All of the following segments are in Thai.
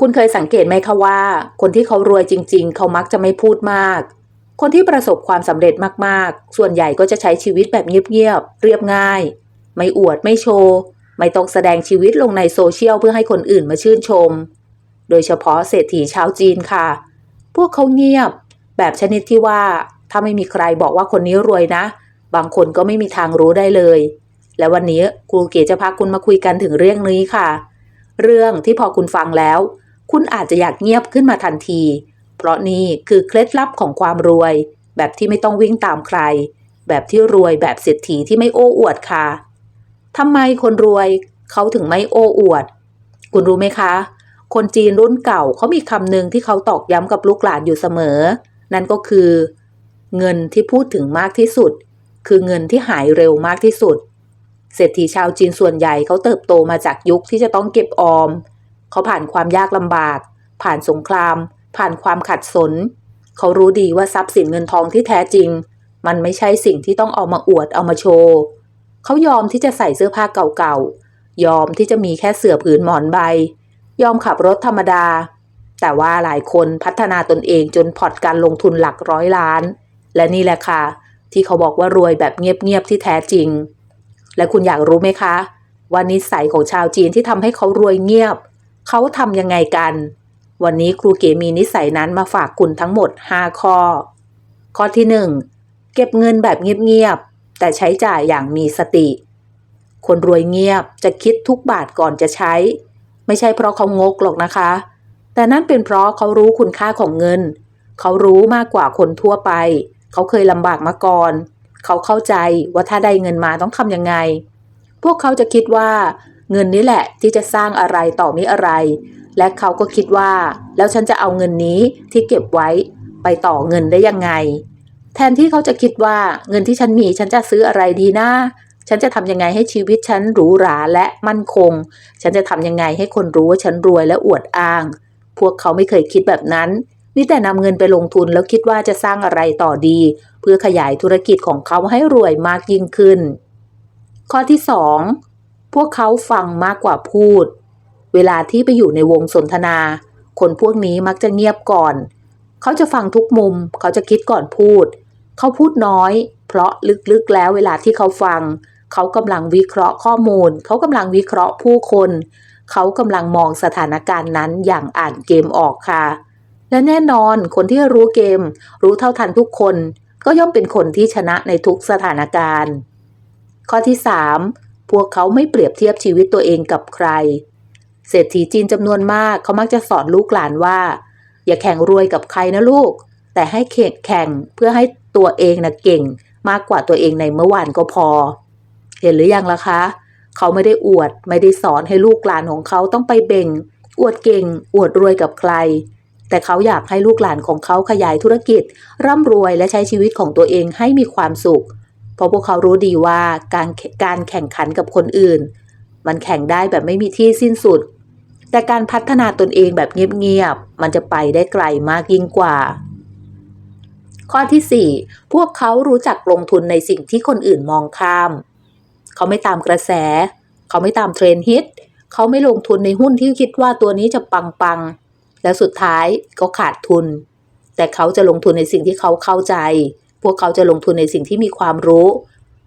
คุณเคยสังเกตไหมคะว่า คนที่เขารวยจริง ๆ เขามักจะไม่พูดมาก คนที่ประสบความสำเร็จมากๆ ส่วนใหญ่ก็จะใช้ชีวิตแบบเงียบๆ เรียบง่าย ไม่อวดไม่โชว์ ไม่ต้องแสดงชีวิตลงในโซเชียลเพื่อให้คนอื่นมาชื่นชม โดยเฉพาะเศรษฐีชาวจีนค่ะ พวกเขาเงียบ แบบชนิดที่ว่าถ้าไม่มีใครบอกว่าคนนี้รวยนะ บางคนก็ไม่มีทางรู้ได้เลย และวันนี้ครูเก๋จะพาคุณมาคุยกันถึงเรื่องนี้ค่ะ เรื่องที่พอคุณฟังแล้ว คุณอาจจะอยากเงียบขึ้นมาทันที เพราะนี่คือเคล็ดลับของความรวย แบบที่ไม่ต้องวิ่งตามใคร แบบที่รวยแบบเศรษฐีที่ไม่โอ้อวดค่ะทำไมคนรวยเขาถึงไม่โอ้อวด คุณรู้ไหมคะ คนจีนรุ่นเก่าเขามีคำหนึ่งที่เขาตอกย้ำกับลูกหลานอยู่เสมอ นั่นก็คือ เงินที่พูดถึงมากที่สุด คือเงินที่หายเร็วมากที่สุด เศรษฐีชาวจีนส่วนใหญ่เขาเติบโตมาจากยุคที่จะต้องเก็บออม เขาผ่านความยากลำบาก ผ่านสงคราม ผ่านความขัดสน เขารู้ดีว่าทรัพย์สินเงินทองที่แท้จริง มันไม่ใช่สิ่งที่ต้องเอามาอวดเอามาโชว์ เขายอมที่จะใส่เสื้อผ้าเก่าๆ ยอมที่จะมีแค่เสื่อผืนหมอนใบ ยอมขับรถธรรมดา แต่ว่าหลายคนพัฒนาตนเองจนพอร์ตการลงทุนหลักร้อยล้าน และนี่แหละค่ะที่เขาบอกว่ารวยแบบเงียบๆที่แท้จริง และคุณอยากรู้ไหมคะว่านิสัยของชาวจีนที่ทำให้เขารวยเงียบ เขาทำยังไงกัน วันนี้ครูเก๋มีนิสัยนั้นมาฝากคุณทั้งหมด 5 ข้อ ข้อที่ 1 เก็บเงินแบบเงียบๆ แต่ใช้จ่ายอย่างมีสติ คนรวยเงียบจะคิดทุกบาทก่อนจะใช้ ไม่ใช่เพราะเขางกหรอกนะคะ แต่นั่นเป็นเพราะเขารู้คุณค่าของเงิน เขารู้มากกว่าคนทั่วไป เขาเคยลำบากมาก่อน เขาเข้าใจว่าถ้าได้เงินมาต้องทำยังไง พวกเขาจะคิดว่า เงินนี้แหละที่จะสร้างอะไรต่อมีอะไร และเขาก็คิดว่า แล้วฉันจะเอาเงินนี้ที่เก็บไว้ไปต่อเงินได้ยังไง แทนที่เขาจะคิดว่าเงินที่ฉันมีฉันจะซื้ออะไรดีนะฉันจะทำยังไงให้ชีวิตฉันหรูหราและมั่นคง ฉันจะทำยังไงให้คนรู้ว่าฉันรวยและอวดอ้าง พวกเขาไม่เคยคิดแบบนั้นมีแต่นำเงินไปลงทุนแล้วคิดว่าจะสร้างอะไรต่อดี เพื่อขยายธุรกิจของเขาให้รวยมากยิ่งขึ้น ข้อที่สอง พวกเขาฟังมากกว่าพูด เวลาที่ไปอยู่ในวงสนทนา คนพวกนี้มักจะเงียบก่อน เขาจะฟังทุกมุม เขาจะคิดก่อนพูด เขาพูดน้อย เพราะลึกๆแล้วเวลาที่เขาฟัง เขากำลังวิเคราะห์ข้อมูล เขากำลังวิเคราะห์ผู้คน เขากำลังมองสถานการณ์นั้นอย่างอ่านเกมออกค่ะ และแน่นอนคนที่รู้เกม รู้เท่าทันทุกคน ก็ย่อมเป็นคนที่ชนะในทุกสถานการณ์ ข้อที่ 3 พวกเขาไม่เปรียบเทียบชีวิตตัวเองกับใคร เศรษฐีจีนจำนวนมากเขามักจะสอนลูกหลานว่า อย่าแข่งรวยกับใครนะลูก แต่ให้เขแข่งเพื่อให้ตัวเองนะเก่ง มากกว่าตัวเองในเมื่อวานก็พอ เห็นหรือยังล่ะคะ เขาไม่ได้อวดไม่ได้สอนให้ลูกหลานของเขาต้องไปเบ่ง อวดเก่ง อวดรวยกับใครแต่เขาอยากให้ลูกหลานของเขาขยายธุรกิจ ร่ำรวยและใช้ชีวิตของตัวเองให้มีความสุข เพราะพวกเขารู้ดีว่าการการแข่งขันกับคนอื่น มันแข่งได้แบบไม่มีที่สิ้นสุด แต่การพัฒนาตนเองแบบเงียบๆมันจะไปได้ไกลมากยิ่งกว่า ข้อที่ 4 พวกเขารู้จักลงทุนในสิ่งที่คนอื่นมองข้าม เขาไม่ตามกระแส เขาไม่ตามเทรนด์ฮิตเขาไม่ลงทุนในหุ้นที่คิดว่าตัวนี้จะปังๆ แล้วสุดท้ายก็ขาดทุน แต่เขาจะลงทุนในสิ่งที่เขาเข้าใจ พวกเขาจะลงทุนในสิ่งที่มีความรู้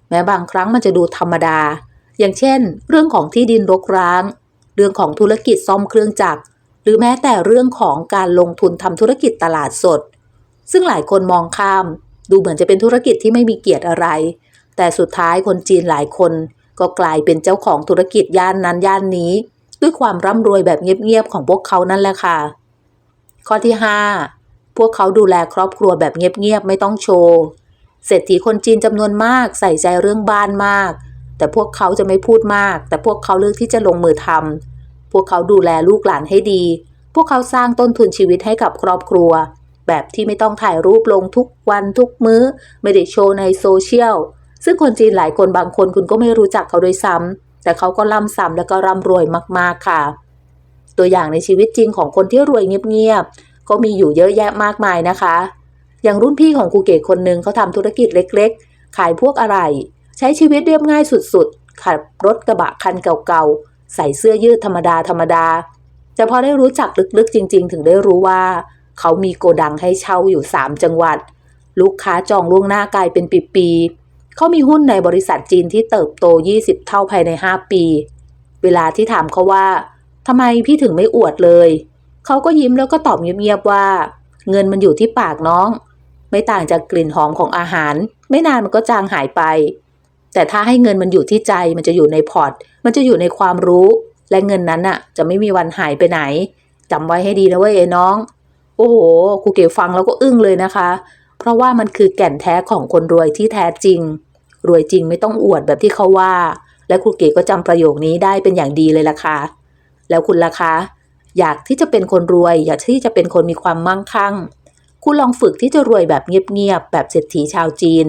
แม้บางครั้งมันจะดูธรรมดา อย่างเช่น เรื่องของที่ดินรกร้าง เรื่องของธุรกิจซ่อมเครื่องจักร หรือแม้แต่เรื่องของการลงทุนทำธุรกิจตลาดสด ซึ่งหลายคนมองข้าม ดูเหมือนจะเป็นธุรกิจที่ไม่มีเกียรติอะไร แต่สุดท้ายคนจีนหลายคน ก็กลายเป็นเจ้าของธุรกิจย่านนั้นย่านนี้ ด้วยความร่ำรวยแบบเงียบๆของพวกเขานั่นแหละค่ะข้อที่ 5 พวกเขาดูแลครอบครัวแบบเงียบๆไม่ต้องโชว์เศรษฐีคนจีนจำนวนมากใส่ใจเรื่องบ้านมาก แต่พวกเขาจะไม่พูดมาก แต่พวกเขาเลือกที่จะลงมือทำพวกเขาดูแลลูกหลานให้ดี พวกเขาสร้างต้นทุนชีวิตให้กับครอบครัว แบบที่ไม่ต้องถ่ายรูปลงทุกวันทุกมื้อ ไม่ได้โชว์ในโซเชียลซึ่งคนจีนหลายคนบางคนคุณก็ไม่รู้จักเขาโดยซ้ำแต่เขาก็ร่ำซ้ำและก็ร่ำรวยมากๆค่ะ ตัวอย่างในชีวิตจริงของคนที่รวยเงียบๆ ก็มีอยู่เยอะแยะมากมายนะคะ อย่างรุ่นพี่ของครูเกตคนหนึ่งเขาทำธุรกิจเล็ก ๆ ขายพวกอะไร ใช้ชีวิตเรียบง่ายสุดๆ ขับรถกระบะคันเก่าๆ ใส่เสื้อยืดธรรมดาธรรมดาแต่พอได้รู้จักลึกๆ จริง ๆ ถึงได้รู้ว่า เขามีโกดังให้เช่าอยู่ 3 จังหวัด ลูกค้าจองล่วงหน้ากลายเป็นปีๆเขามีหุ้นในบริษัทจีนที่เติบโต 20 เท่าภายใน 5 ปี เวลาที่ถามเขาว่าทำไมพี่ถึงไม่อวดเลย เขาก็ยิ้มแล้วก็ตอบเงียบๆว่า เงินมันอยู่ที่ปากน้อง ไม่ต่างจากกลิ่นหอมของอาหาร ไม่นานมันก็จางหายไป แต่ถ้าให้เงินมันอยู่ที่ใจมันจะอยู่ในพอร์ต มันจะอยู่ในความรู้ และเงินนั้นน่ะ จะไม่มีวันหายไปไหนจำไว้ให้ดีนะเว้ยน้อง โอ้โหครูเก๋ฟังแล้วก็อึ้งเลยนะคะ เพราะว่ามันคือแก่นแท้ของคนรวยที่แท้จริง รวยจริงไม่ต้องอวดแบบที่เขาว่า และครูเก๋ก็จำประโยคนี้ได้เป็นอย่างดีเลยล่ะค่ะแล้วคุณล่ะคะ อยากที่จะเป็นคนรวย อยากที่จะเป็นคนมีความมั่งคั่ง คุณลองฝึกที่จะรวยแบบเงียบๆแบบเศรษฐีชาวจีน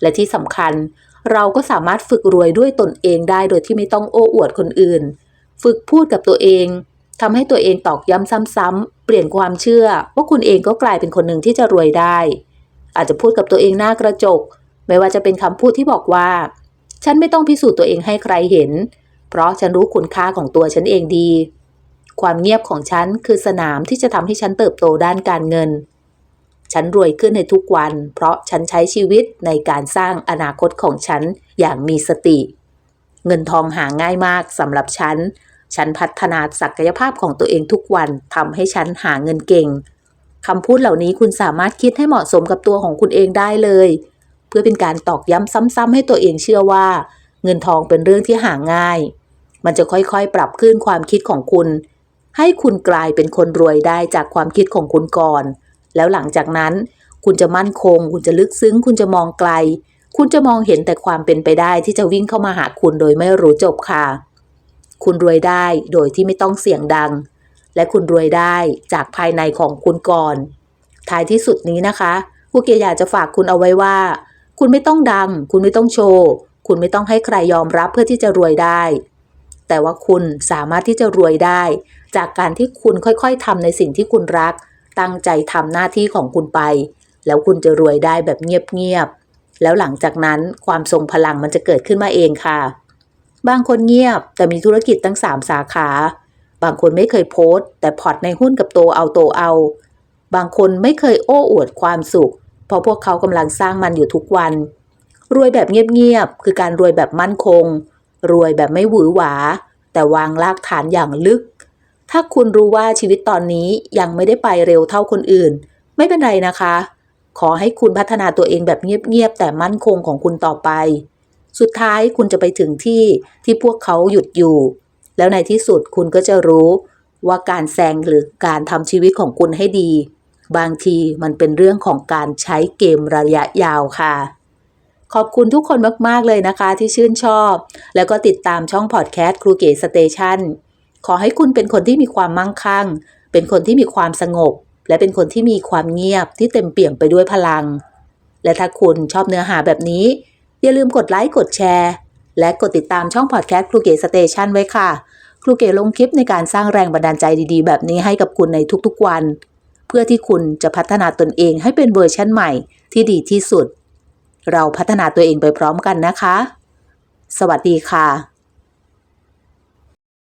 และที่สำคัญ เราก็สามารถฝึกรวยด้วยตนเองได้โดยที่ไม่ต้องโอ้อวดคนอื่น ฝึกพูดกับตัวเองทำให้ตัวเองตอกย้ำซ้ำๆเปลี่ยนความเชื่อ ว่าคุณเองก็กลายเป็นคนหนึ่งที่จะรวยได้ อาจจะพูดกับตัวเองหน้ากระจก ไม่ว่าจะเป็นคำพูดที่บอกว่า ฉันไม่ต้องพิสูจน์ตัวเองให้ใครเห็น เพราะฉันรู้คุณค่าของตัวฉันเองดี ความเงียบของฉันคือสนามที่จะทำให้ฉันเติบโตด้านการเงิน ฉันรวยขึ้นในทุกวัน เพราะฉันใช้ชีวิตในการสร้างอนาคตของฉันอย่างมีสติ เงินทองหาง่ายมากสำหรับฉัน ฉันพัฒนาศักยภาพของตัวเองทุกวันทำให้ฉันหาเงินเก่งคำพูดเหล่านี้คุณสามารถคิดให้เหมาะสมกับตัวของคุณเองได้เลย เพื่อเป็นการตอกย้ำซ้ำๆให้ตัวเองเชื่อว่า เงินทองเป็นเรื่องที่หาง่าย มันจะค่อยๆ ปรับขึ้นความคิดของคุณ ให้คุณกลายเป็นคนรวยได้จากความคิดของคุณก่อน แล้วหลังจากนั้น คุณจะมั่นคง คุณจะลึกซึ้ง คุณจะมองไกล คุณจะมองเห็นแต่ความเป็นไปได้ที่จะวิ่งเข้ามาหาคุณโดยไม่รู้จบค่ะ คุณรวยได้โดยที่ไม่ต้องเสียงดัง และคุณรวยได้จากภายในของคุณก่อน ท้ายที่สุดนี้นะคะครูเกียอยากจะฝากคุณเอาไว้ว่า คุณไม่ต้องดัง คุณไม่ต้องโชว์ คุณไม่ต้องให้ใครยอมรับเพื่อที่จะรวยได้ แต่ว่าคุณสามารถที่จะรวยได้ จากการที่คุณค่อยๆทำในสิ่งที่คุณรัก ตั้งใจทำหน้าที่ของคุณไป แล้วคุณจะรวยได้แบบเงียบๆแล้วหลังจากนั้นความทรงพลังมันจะเกิดขึ้นมาเองค่ะ บางคนเงียบแต่มีธุรกิจตั้งสามสาขา บางคนไม่เคยโพสต์ แต่พอร์ตในหุ้นกับโตเอาโตเอา บางคนไม่เคยโอ้อวดความสุข เพราะพวกเขากำลังสร้างมันอยู่ทุกวัน รวยแบบเงียบๆคือการรวยแบบมั่นคง รวยแบบไม่หวือหวา แต่วางรากฐานอย่างลึก ถ้าคุณรู้ว่าชีวิตตอนนี้ยังไม่ได้ไปเร็วเท่าคนอื่น ไม่เป็นไรนะคะ ขอให้คุณพัฒนาตัวเองแบบเงียบๆแต่มั่นคงของคุณต่อไป สุดท้ายคุณจะไปถึงที่ที่พวกเขาหยุดอยู่ แล้วในที่สุดคุณก็จะรู้ว่าการแซงหรือการทำชีวิตของคุณให้ดี บางทีมันเป็นเรื่องของการใช้เกมระยะยาวค่ะ ขอบคุณทุกคนมาก ๆ เลยนะคะที่ชื่นชอบ แล้วก็ติดตามช่องพอดแคสต์ครูเก๋สเตชันขอให้คุณเป็นคนที่มีความมั่งคั่ง เป็นคนที่มีความสงบ และเป็นคนที่มีความเงียบที่เต็มเปี่ยมไปด้วยพลัง และถ้าคุณชอบเนื้อหาแบบนี้ อย่าลืมกดไลค์กดแชร์ และกดติดตามช่องพอดแคสต์ครูเก๋สเตชันไว้ค่ะครูเก๋ลงคลิปในการสร้างแรงบันดาลใจดีๆ แบบนี้ให้กับคุณในทุกๆวัน เพื่อที่คุณจะพัฒนาตนเองให้เป็นเวอร์ชันใหม่ที่ดีที่สุด เราพัฒนาตัวเองไปพร้อมกันนะคะ สวัสดีค่ะ